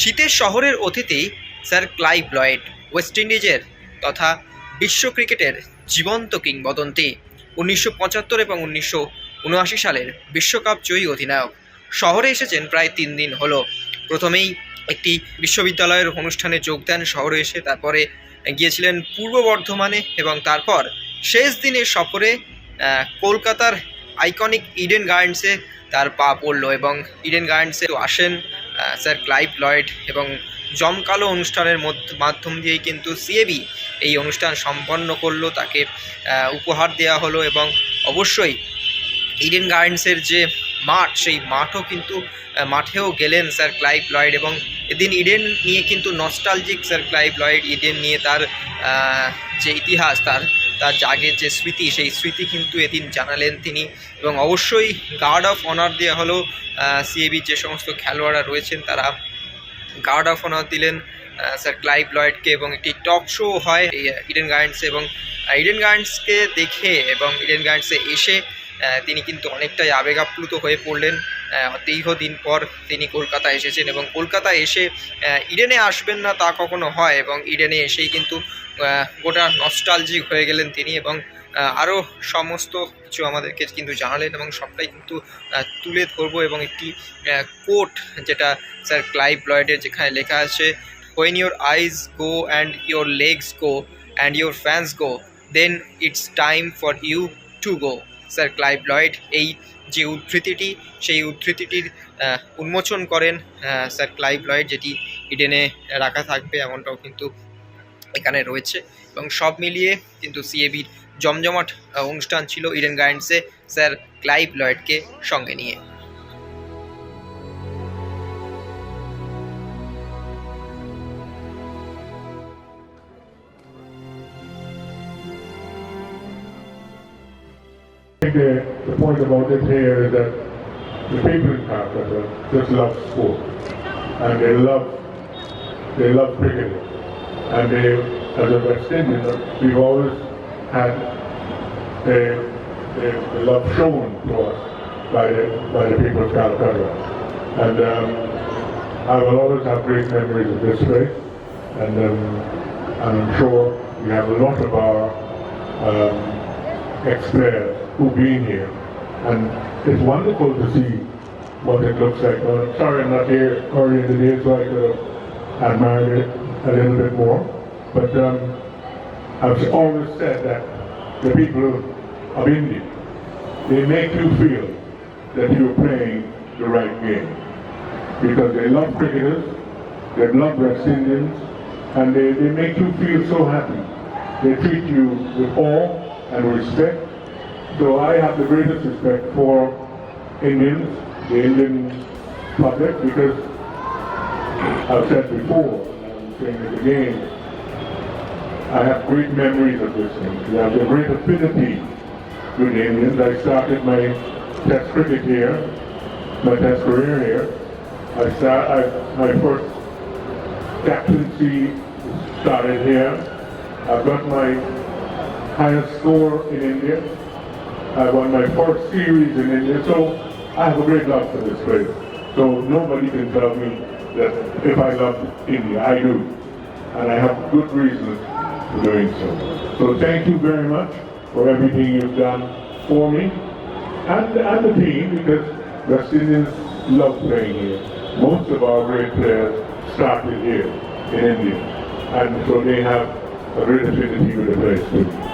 শীতের শহরের অতিথি স্যার ক্লাইভ লয়েড, ওয়েস্ট ইন্ডিজের তথা বিশ্ব ক্রিকেটের জীবন্ত কিংবদন্তি। উনিশশো পঁচাত্তর এবং উনিশশো উনআশি সালের বিশ্বকাপ জয়ী অধিনায়ক। শহরে এসেছেন প্রায় তিন দিন হলো। প্রথমেই একটি বিশ্ববিদ্যালয়ের অনুষ্ঠানে যোগ দেন, শহরে এসে তারপরে গিয়েছিলেন পূর্ব বর্ধমানে এবং তারপর শেষ দিনের সফরে কলকাতার আইকনিক ইডেন গার্ডেন্সে তার পা পড়ল এবং ইডেন গার্ডেন্সে আসেন। স্যার ক্লাইভ লয়েড এবং জমকালো অনুষ্ঠানের মধ্য- মাধ্যম দিয়েই কিন্তু সিএবি এই অনুষ্ঠান সম্পন্ন করল, তাকে উপহার দেওয়া হলো এবং অবশ্যই ইডেন গার্ডেন্সের যে মাঠ, সেই মাঠও কিন্তু মাঠেও গেলেন স্যার ক্লাইভ লয়েড এবং এদিন ইডেন নিয়ে কিন্তু nostalgic sir Clive Lloyd Eden নিয়ে তার যে ইতিহাস, তার তার জাগের যে স্মৃতি, সেই স্মৃতি কিন্তু এদিন জানালেন তিনি। এবং অবশ্যই গার্ড অফ অনার দেওয়া হলো সিএবির যে সমস্ত খেলোয়াড়রা রয়েছেন, তারা গার্ড অফ অনার দিলেন স্যার ক্লাইভ লয়েডকে এবং একটি টক শো হয় ইডেন গার্ডেন্স এবং ইডেন গার্ডেন্সকে দেখে এবং ইডেন গার্ডেন্সে এসে তিনি কিন্তু অনেকটাই আবেগাপ্লুত হয়ে পড়লেন। আহ, দীর্ঘদিন পর তিনি কলকাতা এসেছেন এবং কলকাতায় এসে ইডেনে আসবেন না তা কখনো হয় এবং ইডেনে এসেই কিন্তু গোটা নস্টালজিক হয়ে গেলেন তিনি এবং আরও সমস্ত কিছু আমাদেরকে কিন্তু জানালেন এবং সবটাই কিন্তু তুলে ধরবো এবং একটি কোট যেটা স্যার ক্লাইভ লয়েডের যেখানে লেখা আছে when your eyes go and your legs go and your fans go then it's time for you to go sir Clive Lloyd এই যে উদ্ধৃতিটি, সেই উদ্ধৃতিটির উন্মোচন করেন স্যার ক্লাইভ লয়েড, যেটি ইডেনে রাখা থাকবে এমনটাও কিন্তু এখানে রয়েছে। এবং সব মিলিয়ে কিন্তু সিএবির জমজমাট অনুষ্ঠান ছিল ইডেন গার্ডেন্সে স্যার ক্লাইভ লয়েডকে সঙ্গে নিয়ে। The, the point about it here is that the people in Calcutta just love sport. And they love, they love cricket. And they, as a West Indian, we've always had the, the love shown to us by the, by the people of Calcutta. And um, I will always have great memories of this place. And, um, and I'm sure we have a lot of our um, ex-players who've been here. And it's wonderful to see what it looks like. Well, I'm sorry I'm not here early in the day so I could have admired it a little bit more. But um, I've always said that the people of India, they make you feel that you're playing the right game. Because they love cricketers, they love West Indians, and they, they make you feel so happy. They treat you with awe and respect. So I have the greatest respect for Indians, the Indian public, because I've said before, and I'm saying it again, I have great memories of this thing. I have a great affinity with the Indians. I started my test cricket here, my test career here. I start, I, my first captaincy started here. I've got my highest score in India. I won my first series in India, so I have a great love for this place. So nobody can tell me that if I love India, I do. And I have good reasons for doing so. So thank you very much for everything you've done for me and, and the team because West Indians love playing here. Most of our great players started here in India. And so they have a great affinity with the place too.